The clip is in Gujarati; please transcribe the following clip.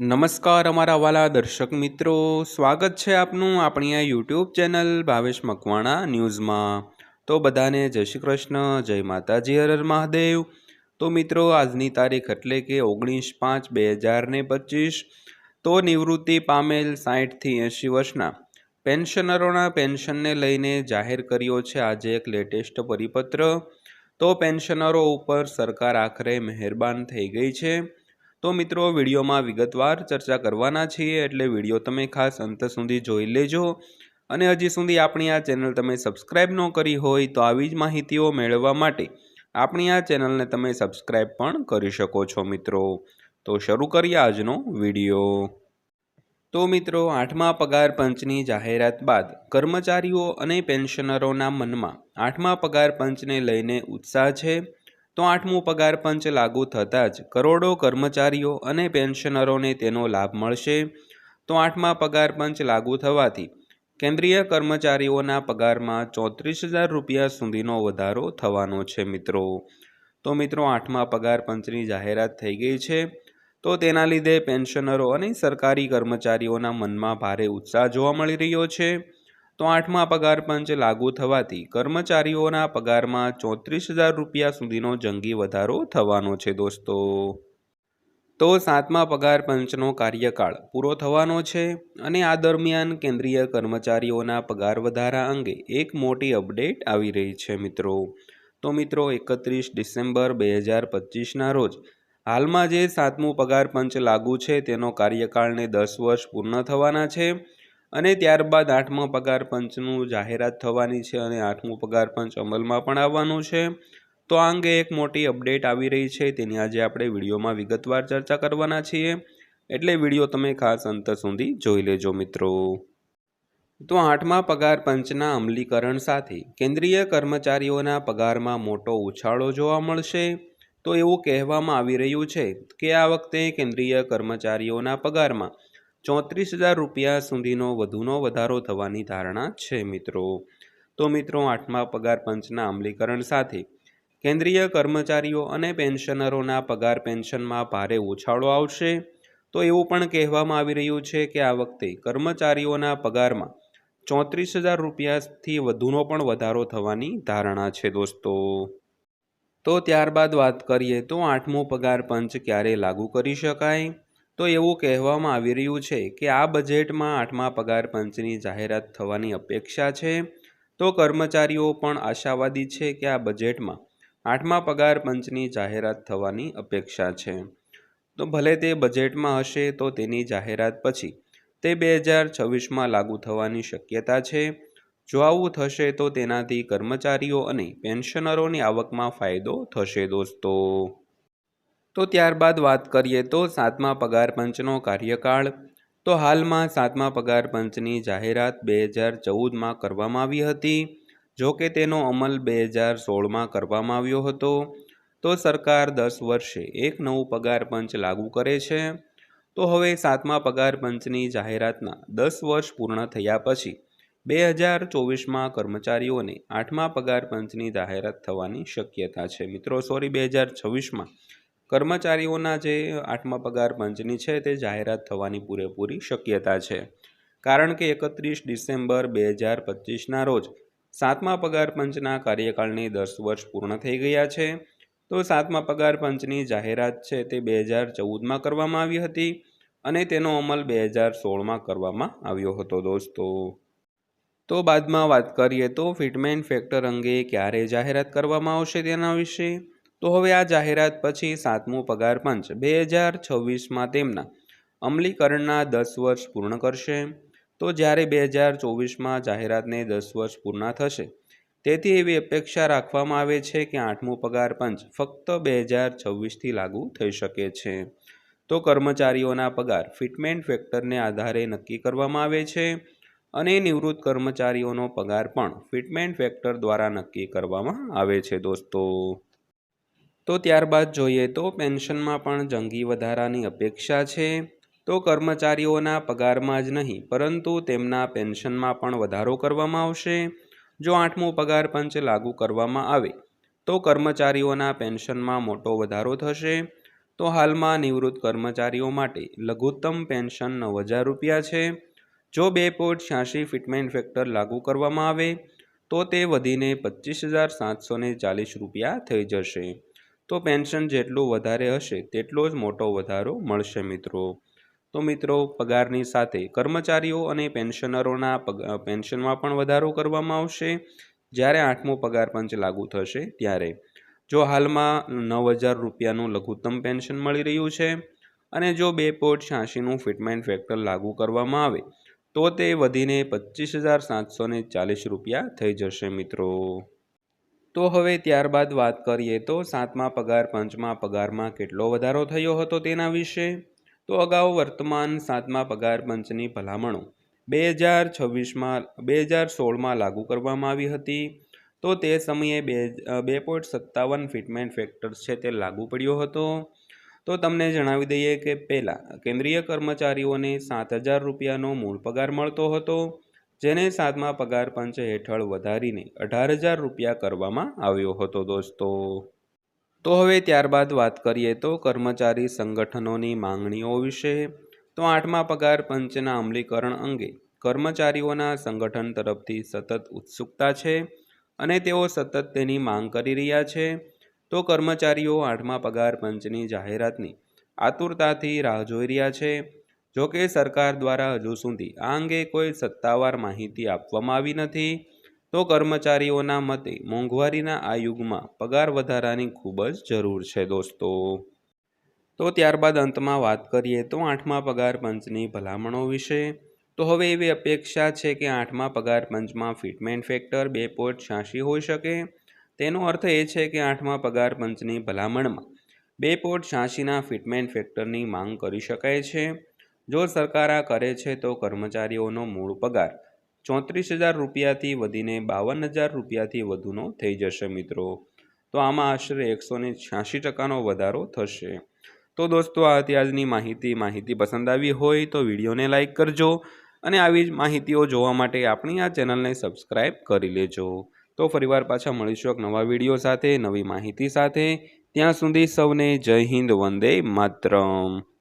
નમસ્કાર અમારા વાલા દર્શક મિત્રો. સ્વાગત છે આપનું આપણી આ યુટ્યુબ ચેનલ ભાવેશ મકવાણા ન્યૂઝમાં. તો બધાને જય શ્રી કૃષ્ણ, જય માતાજી, હર મહાદેવ. તો મિત્રો, આજની તારીખ એટલે કે ઓગણીસ પાંચ બે હજાર ને પચીસ. તો નિવૃત્તિ પામેલ સાઠથી એંશી વર્ષના પેન્શનરોના પેન્શનને લઈને જાહેર કર્યો છે આજે એક લેટેસ્ટ પરિપત્ર. તો પેન્શનરો ઉપર સરકાર આખરે મહેરબાન થઈ ગઈ છે. તો મિત્રો, વિડીયોમાં વિગતવાર ચર્ચા કરવાના છીએ, એટલે વીડિયો તમે ખાસ અંત સુધી જોઈ લેજો. અને હજી સુધી આપણી આ ચેનલ તમે સબસ્ક્રાઇબ ન કરી હોય, તો આવી જ માહિતીઓ મેળવવા માટે આપણી આ ચેનલને તમે સબસ્ક્રાઇબ પણ કરી શકો છો મિત્રો. તો શરૂ કરીએ આજનો વીડિયો. તો મિત્રો, આઠમા પગાર પંચની જાહેરાત બાદ કર્મચારીઓ અને પેન્શનરોના મનમાં આઠમા પગાર પંચને લઈને ઉત્સાહ છે. તો આઠમું પગાર પંચ લાગુ થતાં જ કરોડો કર્મચારીઓ અને પેન્શનરોને તેનો લાભ મળશે. તો આઠમા પગાર પંચ લાગુ થવાથી કેન્દ્રીય કર્મચારીઓના પગારમાં ચોત્રીસ હજાર રૂપિયા સુધીનો વધારો થવાનો છે મિત્રો. તો મિત્રો, આઠમા પગાર પંચની જાહેરાત થઈ ગઈ છે. તો તેના લીધે પેન્શનરો અને સરકારી કર્મચારીઓના મનમાં ભારે ઉત્સાહ જોવા મળી રહ્યો છે. તો આઠમા પગાર પંચ લાગુ થવાથી કર્મચારીઓના પગારમાં ચોત્રીસ હજાર રૂપિયા સુધીનો જંગી વધારો થવાનો છે દોસ્તો. તો સાતમા પગાર પંચનો કાર્યકાળ પૂરો થવાનો છે અને આ દરમિયાન કેન્દ્રીય કર્મચારીઓના પગાર વધારા અંગે એક મોટી અપડેટ આવી રહી છે મિત્રો. તો મિત્રો, એકત્રીસ ડિસેમ્બર બે હજાર પચીસના રોજ હાલમાં જે સાતમું પગાર પંચ લાગુ છે તેનો કાર્યકાળને દસ વર્ષ પૂર્ણ થવાના છે. અને ત્યારબાદ આઠમા પગાર પંચનું જાહેરાત થવાની છે અને આઠમું પગાર પંચ અમલમાં પણ આવવાનું છે. તો આ અંગે એક મોટી અપડેટ આવી રહી છે. તેની આજે આપણે વિડીયોમાં વિગતવાર ચર્ચા કરવાના છીએ. એટલે વીડિયો તમે ખાસ અંત સુધી જોઈ લેજો મિત્રો. તો આઠમા પગાર પંચના અમલીકરણ સાથે કેન્દ્રીય કર્મચારીઓના પગારમાં મોટો ઉછાળો જોવા મળશે. તો એવું કહેવામાં આવી રહ્યું છે કે આ વખતે કેન્દ્રીય કર્મચારીઓના પગારમાં ચોત્રીસ હજાર રૂપિયા સુધીનો વધુનો વધારો થવાની ધારણા છે, મિત્રો. તો મિત્રો, આઠમા પગાર પંચના અમલીકરણ સાથે કેન્દ્રીય કર્મચારીઓ અને પેન્શનરોના પગાર પેન્શનમાં ભારે ઉછાળો આવશે. તો એવું પણ કહેવામાં આવી રહ્યું છે કે આ વખતે કર્મચારીઓના પગારમાં ચોત્રીસ હજાર રૂપિયાથી વધુનો પણ વધારો થવાની ધારણા છે, દોસ્તો. તો ત્યારબાદ વાત કરીએ તો આઠમો પગાર પંચ ક્યારે લાગુ કરી શકાય? તો એવું કહેવામાં આવી રહ્યું છે કે આ બજેટમાં આઠમા પગાર પંચની જાહેરાત થવાની અપેક્ષા છે. તો કર્મચારીઓ પણ આશાવાદી છે કે આ બજેટમાં આઠમા પગાર પંચની જાહેરાત થવાની અપેક્ષા છે. તો ભલે તે બજેટમાં હશે તો તેની જાહેરાત પછી તે બે હજાર છવ્વીસમાં લાગુ થવાની શક્યતા છે. જો આવું થશે તો તેનાથી કર્મચારીઓ અને પેન્શનરોની આવકમાં ફાયદો થશે દોસ્તો. તો ત્યારબાદ વાત કરીએ તો સાતમા પગાર પંચનો કાર્યકાળ. તો હાલમાં સાતમા પગાર પંચની જાહેરાત બે હજાર ચૌદમાં કરવામાં આવી હતી. જો કે તેનો અમલ બે હજાર સોળમાં કરવામાં આવ્યો હતો. તો સરકાર દસ વર્ષે એક નવું પગાર પંચ લાગુ કરે છે. તો હવે સાતમા પગાર પંચની જાહેરાતના દસ વર્ષ પૂર્ણ થયા પછી બે હજાર ચોવીસમાં કર્મચારીઓને આઠમા પગાર પંચની જાહેરાત થવાની શક્યતા છે. મિત્રો સોરી બે હજાર છવ્વીસમાં કર્મચારીઓના જે આઠમા પગાર પંચની છે તે જાહેરાત થવાની પૂરેપૂરી શક્યતા છે. કારણ કે એકત્રીસ ડિસેમ્બર બે હજાર પચીસના રોજ સાતમા પગાર પંચના કાર્યકાળની દસ વર્ષ પૂર્ણ થઈ ગયા છે. તો સાતમા પગાર પંચની જાહેરાત છે તે બે હજાર ચૌદમાં કરવામાં આવી હતી અને તેનો અમલ બે હજાર સોળમાં કરવામાં આવ્યો હતો દોસ્તો. તો બાદમાં વાત કરીએ તો ફિટમેન ફેક્ટર અંગે ક્યારે જાહેરાત કરવામાં આવશે તેના વિશે? તો હવે આ જાહેરાત પછી સાતમું પગાર પંચ બે હજાર છવ્વીસમાં તેમના અમલીકરણના દસ વર્ષ પૂર્ણ કરશે. તો જ્યારે બે હજાર ચોવીસમાં જાહેરાતને દસ વર્ષ પૂર્ણ થશે, તેથી એવી અપેક્ષા રાખવામાં આવે છે કે આઠમું પગાર પંચ ફક્ત બે હજાર છવ્વીસથી લાગુ થઈ શકે છે. તો કર્મચારીઓના પગાર ફિટમેન્ટ ફેક્ટરને આધારે નક્કી કરવામાં આવે છે અને નિવૃત્ત કર્મચારીઓનો પગાર પણ ફિટમેન્ટ ફેક્ટર દ્વારા નક્કી કરવામાં આવે છે દોસ્તો. તો ત્યારબાદ જોઈએ તો પેન્શનમાં પણ જંગી વધારાની અપેક્ષા છે. તો કર્મચારીઓના પગારમાં જ નહીં, પરંતુ તેમના પેન્શનમાં પણ વધારો કરવામાં આવશે. જો આઠમો પગાર પંચ લાગુ કરવામાં આવે, તો કર્મચારીઓના પેન્શનમાં મોટો વધારો થશે. તો હાલમાં નિવૃત્ત કર્મચારીઓ માટે લઘુત્તમ પેન્શન નવ હજાર રૂપિયા છે. જો બે પોઈન્ટ છ્યાસી ફિટમેન્ટ ફેક્ટર લાગુ કરવામાં આવે, તો તે વધીને પચીસ હજાર સાતસો ચાલીસ રૂપિયા થઈ જશે. તો પેન્શન જેટલું વધારે હશે, તેટલો જ મોટો વધારો મળશે મિત્રો. તો મિત્રો, પગારની સાથે કર્મચારીઓ અને પેન્શનરોના પેન્શનમાં પણ વધારો કરવામાં આવશે. જ્યારે આઠમો પગાર પંચ લાગુ થશે ત્યારે. જો હાલમાં નવ હજાર રૂપિયાનું લઘુત્તમ પેન્શન મળી રહ્યું છે અને જો બે પોઈન્ટ છ્યાસીનું ફિટમેન્ટ ફેક્ટર લાગુ કરવામાં આવે, તો તે વધીને પચીસ હજાર સાતસો ચાલીસ રૂપિયા થઈ જશે મિત્રો. તો હવે ત્યારબાદ વાત કરીએ તો સાતમા પગાર, પંચમાં પગારમાં કેટલો વધારો થયો હતો તેના વિશે? તો અગાઉ વર્તમાન સાતમા પગાર, પંચની ભલામણો બે હજાર છવ્વીસમાં, બે હજાર સોળમાં લાગુ કરવામાં આવી હતી. તો તે સમયે બે બે પોઈન્ટ સત્તાવન ફિટમેન્ટ ફેક્ટર્સ છે તે લાગુ પડ્યો હતો. તો તમને જણાવી દઈએ કે પહેલાં કેન્દ્રીય કર્મચારીઓને સાત હજાર રૂપિયાનો મૂળ પગાર મળતો હતો. જેને સાતમા પગાર પંચ હેઠળ વધારીને અઢાર હજાર રૂપિયા કરવામાં આવ્યો હતો દોસ્તો. તો હવે ત્યારબાદ વાત કરીએ તો કર્મચારી સંગઠનોની માંગણીઓ વિશે. તો આઠમા પગાર પંચના અમલીકરણ અંગે કર્મચારીઓના સંગઠન તરફથી સતત ઉત્સુકતા છે અને તેઓ સતત તેની માંગ કરી રહ્યા છે. તો કર્મચારીઓ આઠમા પગાર પંચની જાહેરાતની આતુરતાથી રાહ જોઈ રહ્યા છે. જો કે સરકાર દ્વારા હજુ સુધી આ અંગે કોઈ સત્તાવાર માહિતી આપવામાં આવી નથી, તો કર્મચારીઓના મતે મોંઘવારીના આ યુગમાં પગાર વધારાની ખૂબ જ જરૂર છે દોસ્તો. તો ત્યારબાદ અંતમાં વાત કરીએ તો આઠમા પગાર પંચની ભલામણો વિશે. તો હવે એવી અપેક્ષા છે કે આઠમા પગાર પંચમાં ફિટમેન્ટ ફેક્ટર બે પોઈન્ટ છ્યાસી હોઈ શકે. તેનો અર્થ એ છે કે આઠમા પગાર પંચની ભલામણમાં બે પોઈન્ટ છ્યાસીના ફિટમેન્ટ ફેક્ટરની માંગ કરી શકાય છે. જો સરકાર આ કરે છે તો કર્મચારીઓનો મૂળ પગાર ચોત્રીસ હજાર રૂપિયાથી વધીને બાવન હજાર રૂપિયાથી વધુનો થઈ જશે મિત્રો. તો આમાં આશરે એકસો ને છ્યાસી ટકાનો વધારો થશે. તો દોસ્તો, આ હતી આજની માહિતી. માહિતી પસંદ આવી હોય તો વિડીયોને લાઇક કરજો અને આવી જ માહિતીઓ જોવા માટે આપણી આ ચેનલને સબસ્ક્રાઈબ કરી લેજો. તો ફરીવાર પાછા મળીશું એક નવા વીડિયો સાથે, નવી માહિતી સાથે. ત્યાં સુધી સૌને જય હિન્દ, વંદે માતરમ.